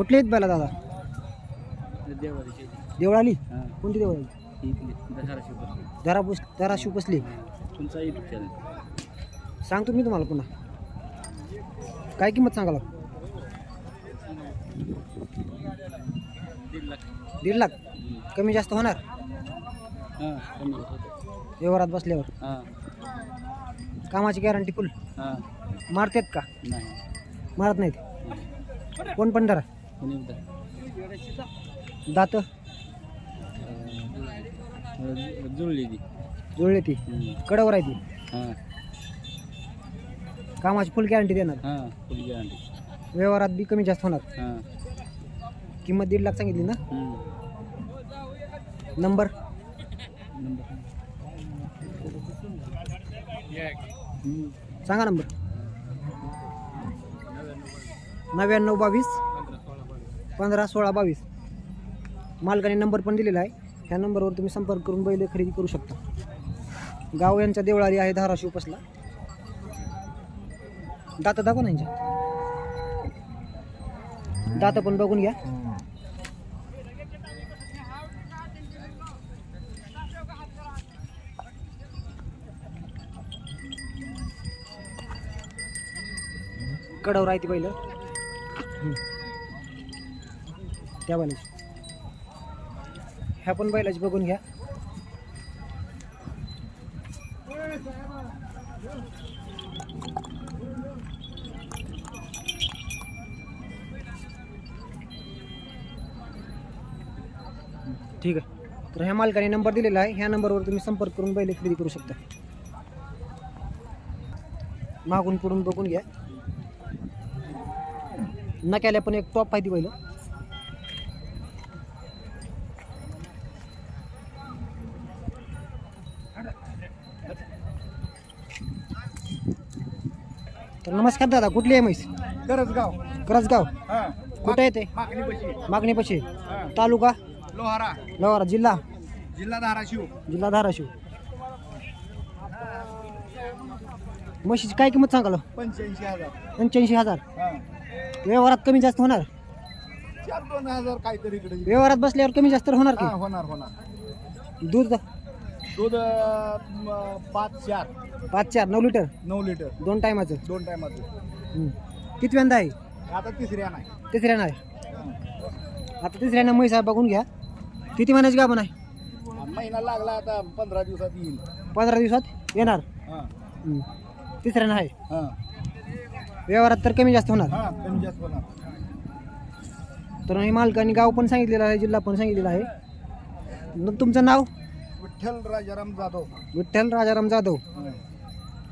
कुठले आहेत बैला दादा? देवळाली. कोणती देवळाली? बसली धाराशिव कसली तुमचा युट्यूब चॅनल सांगतो मी तुम्हाला पुन्हा. काय किंमत सांगाल? दीड लाख. कमी जास्त होणार? हां व्यवहारात बसल्यावर? कामाची गॅरंटी फुल हां. मारतात का? मारत नाहीत? कोण पण धरा. दात? जुळली ती. जुळले ती? कडवर आहे ती? हां. कामाची फुल गॅरंटी देणार? हां फुल गॅरंटी व्यवहारात बी कमी जास्त होणार? हां. किंमत दीड लाख सांगितली ना. नंबर. सांगा नंबर. नव्याण्णव बावीस. पंधरा सोळा बावीस. मालकाने नंबर पण दिलेला आहे. ह्या नंबरवर तुम्ही संपर्क करून बैल खरेदी करू शकता. गाव यांच्या देवळारी आहे धाराशिव पसला. दात दाखव ना यांच्या. दात पण बघून घ्या. कडावर आहे ती पहिलं त्या बैलाची ह्या पण बैलाची बघून घ्या. ठीक आहे. तर ह्या मालकाने नंबर दिलेला आहे. ह्या नंबरवर तुम्ही संपर्क करून बैल खरेदी करू शकता. मागून पुढून बघून घ्या. नक्याला एक टॉप पाहिजे पहिलं तर नमस्कार दादा कुठली आहे म्हैस? करसगाव करसगाव हा. कुठे येते मागणी पशी मागणी पशी तालुका? लोहारा. लोहारा जिल्हा? जिल्हा धाराशिव. जिल्हा धाराशिव. म्हशीची काय किंमत सांगाल? पंच्याऐंशी हजार. पंच्याऐंशी हजार. हा. व्यवहारात कमी जास्त होणार? चार दोन हजार काहीतरी इकडे व्यवहारात बसल्यावर कमी जास्त होणार हा की होणार होणार. दूध दूध अं, पाच चार. पाच चार नऊ लिटर? नऊ लिटर. दोन टायमाचं? दोन टायमाचं. कितव्यांदा आहे? आता तिसऱ्या नाही. तिसऱ्यानं आहे. आता तिसऱ्यानं म्हैस आहे बघून घ्या. किती महिन्याची गाभण आहे? महिना लागला आता पंधरा दिवसात येईल. पंधरा दिवसात येणार? हा. हम्म. तिसऱ्यानं आहे. हा. व्यवहारात तर कमी जास्त होणार. हा कमी जास्त होणार. तर हे मालकाने गाव पण सांगितलेलं आहे जिल्हा पण सांगितलेला आहे. मग तुमचं नाव? विठ्ठल राजाराम जाधव. विठ्ठल राजाराम जाधव.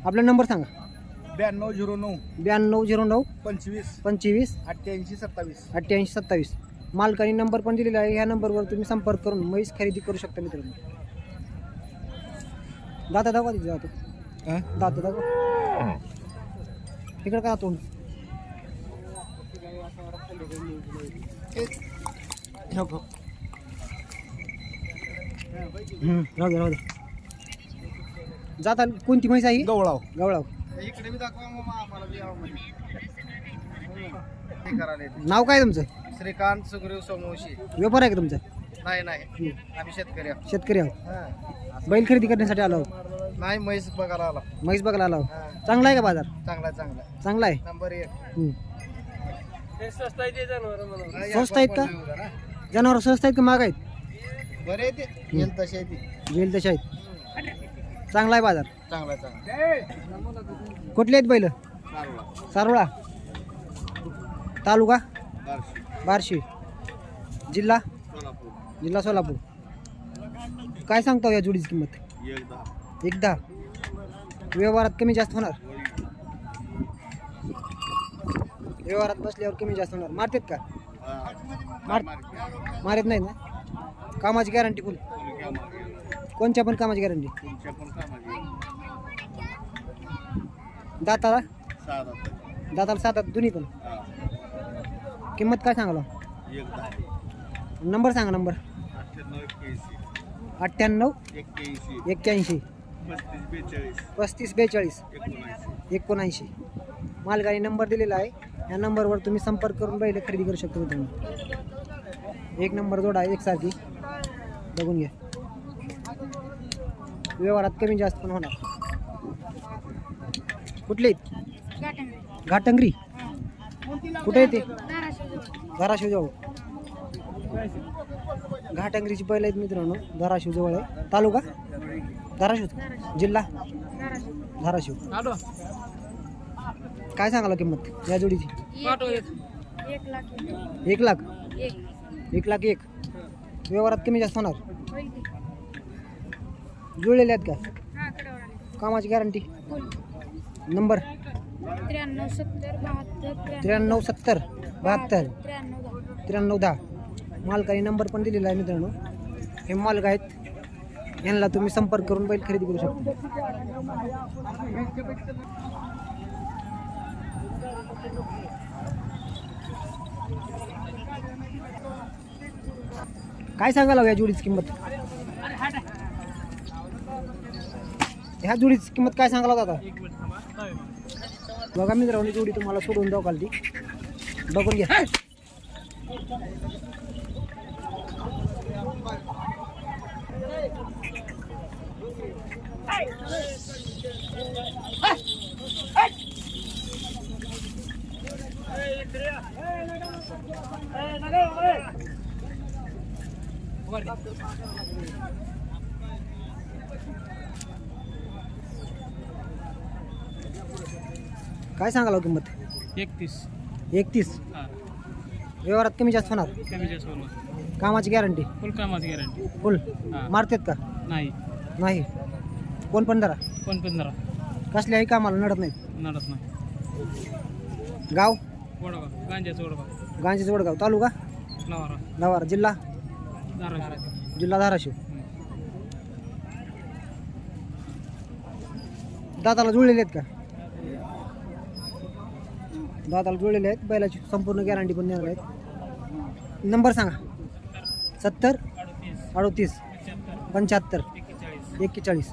आपला नंबर सांगा. ब्याण्णव झिरो नऊ. ब्याण्णव झिरो नऊ. पंचवीस. पंचवीस. अठ्ठ्याऐंशी सत्तावीस. अठ्ठ्याऐंशी सत्तावीस. मालकाने नंबर पण दिलेला आहे. ह्या नंबरवर तुम्ही संपर्क करून म्हैस खरेदी करू शकता मित्रांनो. दाता दाखवा तिथे जातो. हा? दाता दाखवा. इकडे का तोंड? हम्म, राहू दे राहू दे. जाता कोणती म्हैस आहे ही? गवळाव. गवळाव. इकडे मी दाखवा मग आम्हाला बी यावं. हे करायला येते. नाव काय तुमचं? श्रीकांत सुग्रीव सोमवशी. व्यापार आहे का तुमचा? नाही नाही. आम्ही शेतकरी आहोत. शेतकरी आहोत. हा. बैल खरेदी करण्यासाठी आलो आहोत. नाही म्हैस बघायला आला. म्हैस बघायला आलो आहोत. हा. चांगला आहे का बाजार? चांगला चांगला. चांगला आहे. नंबर एक. हम्म. स्वस्त स्वस्त आहेत का? जनावर स्वस्त आहेत का? महाग आहेत? बरे आहे ते. येईल तसे आहे ते. जेल तसे आहेत. चांगला आहे बाजार. चांगला चांगला कुठले आहेत बैल? सारोळा. तालुका? बार्शी. जिल्हा? जिल्हा सोलापूर. काय सांगता या जोडीची किंमत? एकदा व्यवहारात कमी जास्त होणार? व्यवहारात बसल्यावर कमी जास्त होणार. मारतात का? मार मारत नाही ना? कामाची गॅरंटी फुल कोणत्या पण कामाची गॅरंटी दाताला? दाताला सात दोन्ही पण. किंमत काय सांगाल? नंबर सांगा नंबर. अठ्ठ्याण्णव एक्क्याऐंशी. पस्तीस बेचाळीस. एकोणऐंशी. मालगाडी नंबर दिलेला आहे. या नंबरवर तुम्ही संपर्क करून बैल खरेदी करू शकता मित्रांनो. एक नंबर जोडा एकसारखी. बघून घ्या व्यवहारात कमी जास्त पण होणार. कुठले? घाटंगरी. कुठे येते धाराशिव जवळ घाटंगरीची बैल आहेत मित्रांनो धाराशिव जवळ आहे. तालुका? धाराशिव. जिल्हा? धाराशिव. काय सांगाला किंमत? या जोडीची? एक लाख. एक लाख? एक लाख एक. व्यवहारात कमी जास्त होणार? जुळलेले आहेत का? कामाची गॅरंटी? नंबर? त्र्याण्णव सत्तर बहात्तर त्र्याण्णव सत्तर बहात्तर त्र्याण्णव दहा. त्र्याण्णव दहा. मालकाने नंबर पण दिलेला आहे मित्रांनो. हे मालक आहेत. यांना तुम्ही संपर्क करून बैल खरेदी करू शकता. काय सांगायला या जोडीची किंमत? ह्या जोडीची किंमत काय सांगायला होता बघा मित्रांनो ही जोडी तुम्हाला सोडून जाऊ ती बघून घ्या. काय सांगायला हो किंमत? एकतीस. एकतीस? व्यवहारात कमी जास्त होणार? कमी जास्त होणार. कामाची गॅरंटी फुल कामाची गॅरंटी फुल हा. मारतात का? नाही. नाही. कोण पण जरा पण पंधरा कसल्याही कामाला नडत नाही. नडत नाही. गाव? वडगाव. गांजाचं वडगाव. गांजी जोडगाव तालुका? लवारा लवार जिल्हा? धाराशिव. जिल्हा धाराशिव. दाताला जुळलेले आहेत का? दाताला जुळलेले आहेत. बैलाची संपूर्ण गॅरंटी पण देणार आहेत. नंबर सांगा. सत्तर अडतीस पंच्याहत्तर एक्केचाळीस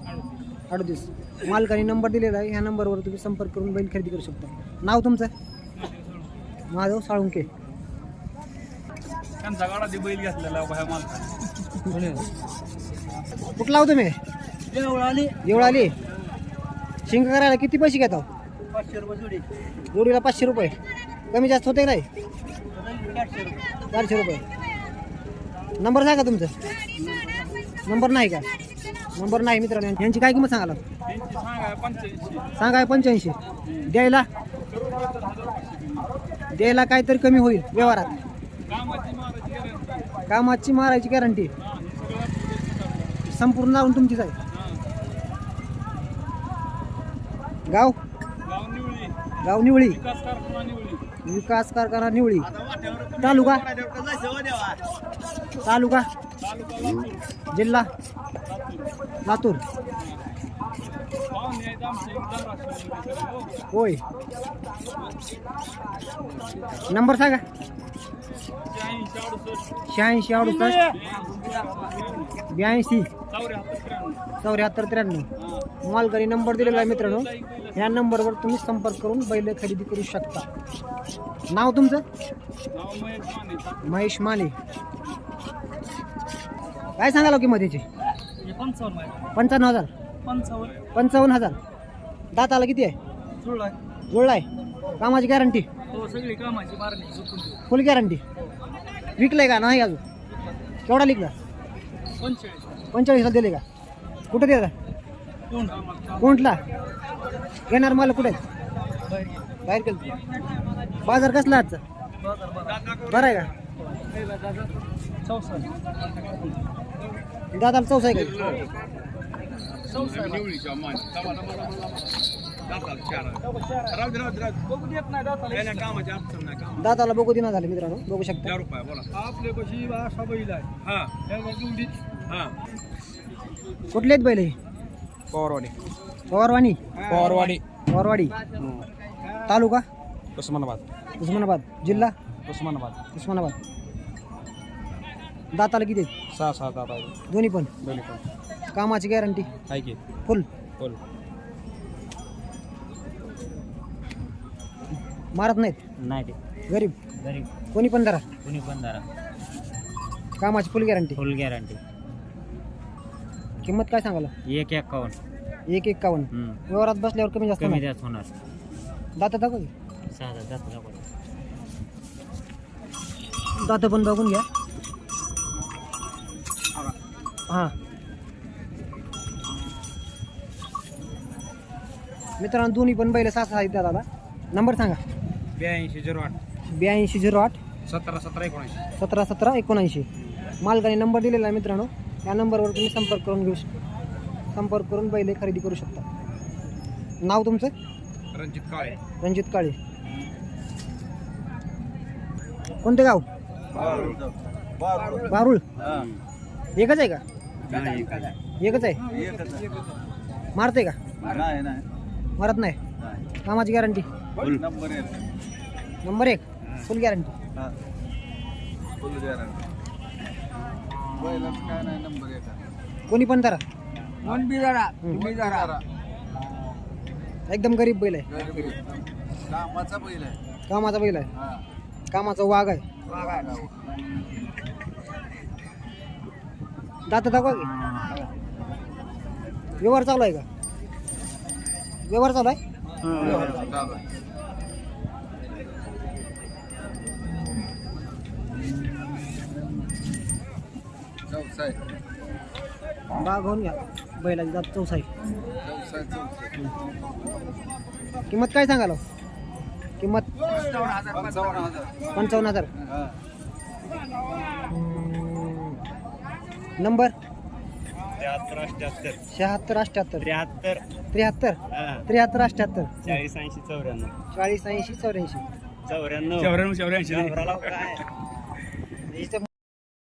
अडतीस. मालकाने नंबर दिलेला आहे. ह्या नंबरवर तुम्ही संपर्क करून बैल खरेदी करू शकता. नाव तुमचं? महादेव साळुंके. त्यांचा गाडा ते बैल घेतलेला बाहेर मालका कुठला हो तुम्ही एवढं आली. शिंग करायला किती पैसे घेता? पाचशे रुपये जोडी. जोडीला पाचशे रुपये. कमी जास्त होते का नाही? चारशे रुपये. नंबर सांगा तुमचं. नंबर नाही का? नंबर नाही मित्रांनो. यांची काय किंमत सांगाला त्यांची सांगा पंच्याऐंशी. सांगा पंच्याऐंशी. द्यायला? द्यायला काय तरी कमी होईल व्यवहारात. कामाची का मच्छी कामाची मारायची गॅरंटी संपूर्ण लावून तुमचीच आहे. गाव? गाव निवळी. विकास कारखाना निवळी. तालुका? तालुका? जिल्हा? लातूर. होय. नंबर सांगा. शहाऐंशी अडुसष्ट. ब्याऐंशी. चौऱ्याहत्तर त्र्याण्णव. मालकरी नंबर दिलेला आहे मित्रांनो. ह्या नंबरवर तुम्ही संपर्क करून बैल खरेदी करू शकता. नाव तुमचं? महेश माने. काय सांगाल किंमत याची पंचावन्न आहे पंचावन्न हजार. पंचावन्न हजार दाताला किती आहे? जुळला जुळलाय कामाची गॅरंटी हो फुल गॅरंटी विकलंय का? नाही अजून. केवढा लिखला पंचेचाळीसला दिले का? कुठे दिला? कोणला येणार मला कुठे? बाहेर गेलं. बाजार कसला आजचा? बरं आहे का? दादा दादाला चौसा आहे का? दाताला बघू दिना झाले मित्रांनो. बघू शकता. आपले कशी असा बैल आहे. कुठले आहेत बैल हे पवारवाडी. पवारवाणी पवारवाडी. पवारवाडी. तालुका? उस्मानाबाद. उस्मानाबाद. जिल्हा? उस्मानाबाद. उस्मानाबाद. दाताला किती आहेत? सहा सहा दादा दोन्ही पण? दोन्ही पण. कामाची गॅरंटी? आहे की? फुल? बोल मारत नाहीत? नाही ते. गरीब? गरीब. कोणी पण धरा. कुणी पण धरा. कामाची फुल गॅरंटी फुल गॅरंटी किंमत काय सांगाला एक एकावन्न. एक एकावन्न. व्यवहारात बसल्यावर कमी जास्त कमी नाही जास्त होणार. दाता दाखव की. सहा हजार जास्त दाखवा. दातं पण बघून घ्या. हां. मित्रांनो दोन्ही पण बैल सहा सहा आहेत दादा. नंबर सांगा. ब्याऐंशी झिरो आठ. ब्याऐंशी झिरो आठ. सतरा सतरा एकोणऐंशी. सतरा सतरा एकोणऐंशी. मालकाने नंबर दिलेला आहे मित्रांनो. या नंबरवर तुम्ही संपर्क करून घेऊ शक संपर्क करून बैल खरेदी करू शकता. नाव तुमचं? रणजित काळे. रणजित काळे. कोणतं गाव? बारुळ. एकच आहे का? एकच आहे. मारते का? नाही नाही. मारत नाही? कामाची गॅरंटी? नंबर नंबर एक. फुल गॅरंटी हा. फुल गॅरंटी बैलाच काय नाही नंबर एक कोणी पण बी जरा तुम्ही जरा एकदम गरीब बैल आहे. गरीब आहे. कामाचा बैल आहे. कामाचा बैल आहे. हा. कामाचा वाघ आहे. दात दाखवा की. व्यवहार चालू आहे का? व्यवहार चालू आहे? चालू आहे. चौसाय बाग होऊन घ्या. बैलाची दात चौसाई. किंमत काय सांगाल? हो? किंमत? पंचावन्न हजार. हा. नंबर? त्र्याहत्तर शहात्तर अठ्ठ्याहत्तर त्र्याहत्तर. त्र्याहत्तर? हा. त्र्याहत्तर अठ्ठ्याहत्तर चाळीस ऐंशी चौऱ्याण्णव. चाळीस ऐंशी चौऱ्याऐंशी. चौऱ्याण्णव. चौऱ्याण्णव चौऱ्याऐंशी. नवराला काय